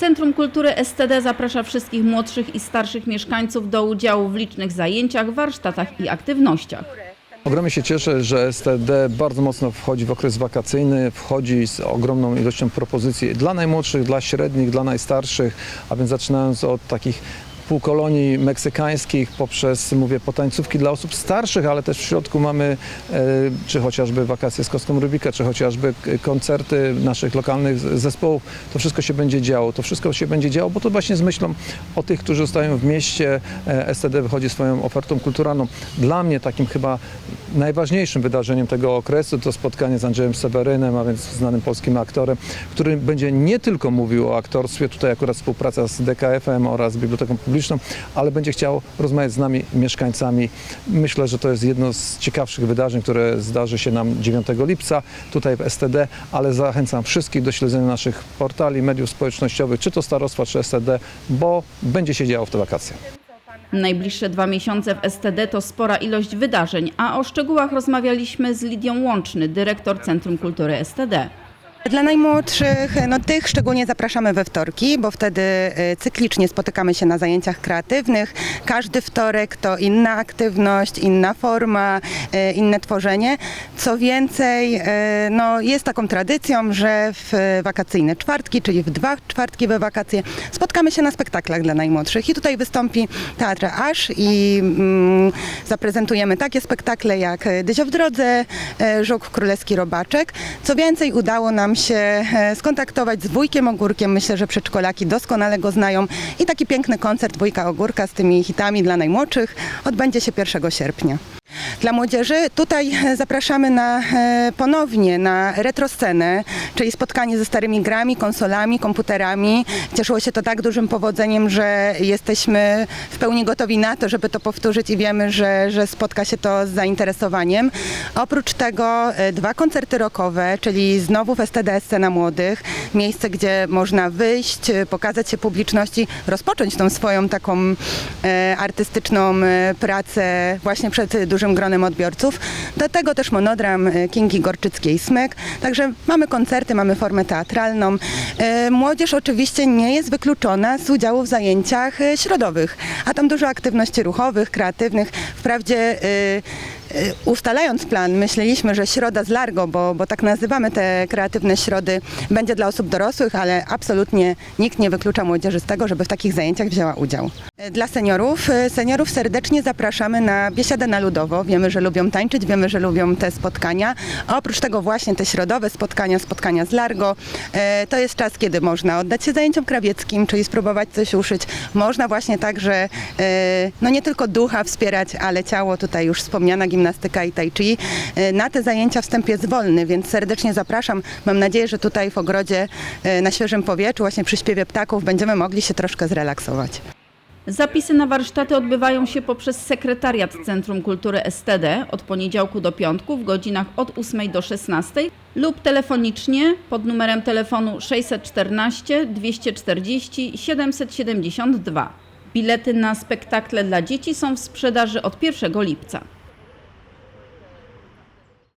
Centrum Kultury STD zaprasza wszystkich młodszych i starszych mieszkańców do udziału w licznych zajęciach, warsztatach i aktywnościach. Ogromnie się cieszę, że STD bardzo mocno wchodzi w okres wakacyjny, wchodzi z ogromną ilością propozycji dla najmłodszych, dla średnich, dla najstarszych, a więc zaczynając od takich półkolonii meksykańskich poprzez, mówię, potańcówki dla osób starszych, ale też w środku mamy e, czy chociażby wakacje z kostką Rubika, czy chociażby koncerty naszych lokalnych zespołów. To wszystko się będzie działo. To wszystko się będzie działo, bo to właśnie z myślą o tych, którzy zostają w mieście. E, STD wychodzi swoją ofertą kulturalną. Dla mnie takim chyba najważniejszym wydarzeniem tego okresu to spotkanie z Andrzejem Sewerynem, a więc znanym polskim aktorem, który będzie nie tylko mówił o aktorstwie, tutaj akurat współpraca z DKF-em oraz Biblioteką Publiczną, ale będzie chciał rozmawiać z nami, mieszkańcami. Myślę, że to jest jedno z ciekawszych wydarzeń, które zdarzy się nam 9 lipca tutaj w STD, ale zachęcam wszystkich do śledzenia naszych portali, mediów społecznościowych, czy to Starostwa, czy STD, bo będzie się działo w te wakacje. Najbliższe dwa miesiące w STD to spora ilość wydarzeń, a o szczegółach rozmawialiśmy z Lidią Łączny, dyrektor Centrum Kultury STD. Dla najmłodszych, no tych szczególnie zapraszamy we wtorki, bo wtedy e, cyklicznie spotykamy się na zajęciach kreatywnych. Każdy wtorek to inna aktywność, inna forma, e, inne tworzenie. Co więcej, e, no jest taką tradycją, że w wakacyjne czwartki, czyli w dwa czwartki we wakacje, spotkamy się na spektaklach dla najmłodszych i tutaj wystąpi Teatr Aż i mm, zaprezentujemy takie spektakle jak Dyzio w drodze, Żuk Królewski Robaczek. Co więcej, udało nam się e, skontaktować z Wujkiem Ogórkiem. Myślę, że przedszkolaki doskonale go znają. I taki piękny koncert Wujka Ogórka z tymi hitami dla najmłodszych odbędzie się 1 sierpnia. Dla młodzieży tutaj e, zapraszamy na, e, ponownie na retroscenę, czyli spotkanie ze starymi grami, konsolami, komputerami. Cieszyło się to tak dużym powodzeniem, że jesteśmy w pełni gotowi na to, żeby to powtórzyć i wiemy, że, że spotka się to z zainteresowaniem. Oprócz tego e, dwa koncerty rockowe, czyli znowu w STD Scena Młodych, miejsce, gdzie można wyjść, pokazać się publiczności, rozpocząć tą swoją taką artystyczną pracę właśnie przed dużym gronem odbiorców. Do tego też monodram e, Kingi Gorczyckiej Smyk. Także mamy koncerty, mamy formę teatralną. E, Młodzież oczywiście nie jest wykluczona z udziału w zajęciach e, środowych, a tam dużo aktywności ruchowych, kreatywnych. Wprawdzie Ustalając plan, myśleliśmy, że środa z Largo, bo, bo tak nazywamy te kreatywne środy, będzie dla osób dorosłych, ale absolutnie nikt nie wyklucza młodzieży z tego, żeby w takich zajęciach wzięła udział. E, Dla seniorów, e, seniorów serdecznie zapraszamy na biesiadę na Ludowo. Wiemy, że lubią tańczyć, wiemy, że lubią te spotkania. A oprócz tego właśnie te środowe spotkania, spotkania z Largo, to jest czas, kiedy można oddać się zajęciom krawieckim, czyli spróbować coś uszyć. Można właśnie także, no nie tylko ducha wspierać, ale ciało, tutaj już wspomniana gimnastyka i tai chi. E, Na te zajęcia wstęp jest wolny, więc serdecznie zapraszam. Mam nadzieję, że tutaj w ogrodzie e, na świeżym powietrzu, właśnie przy śpiewie ptaków będziemy mogli się troszkę zrelaksować. Zapisy na warsztaty odbywają się poprzez sekretariat Centrum Kultury STD od poniedziałku do piątku w godzinach od 8 do 16 lub telefonicznie pod numerem telefonu 614 240 772. Bilety na spektakle dla dzieci są w sprzedaży od 1 lipca.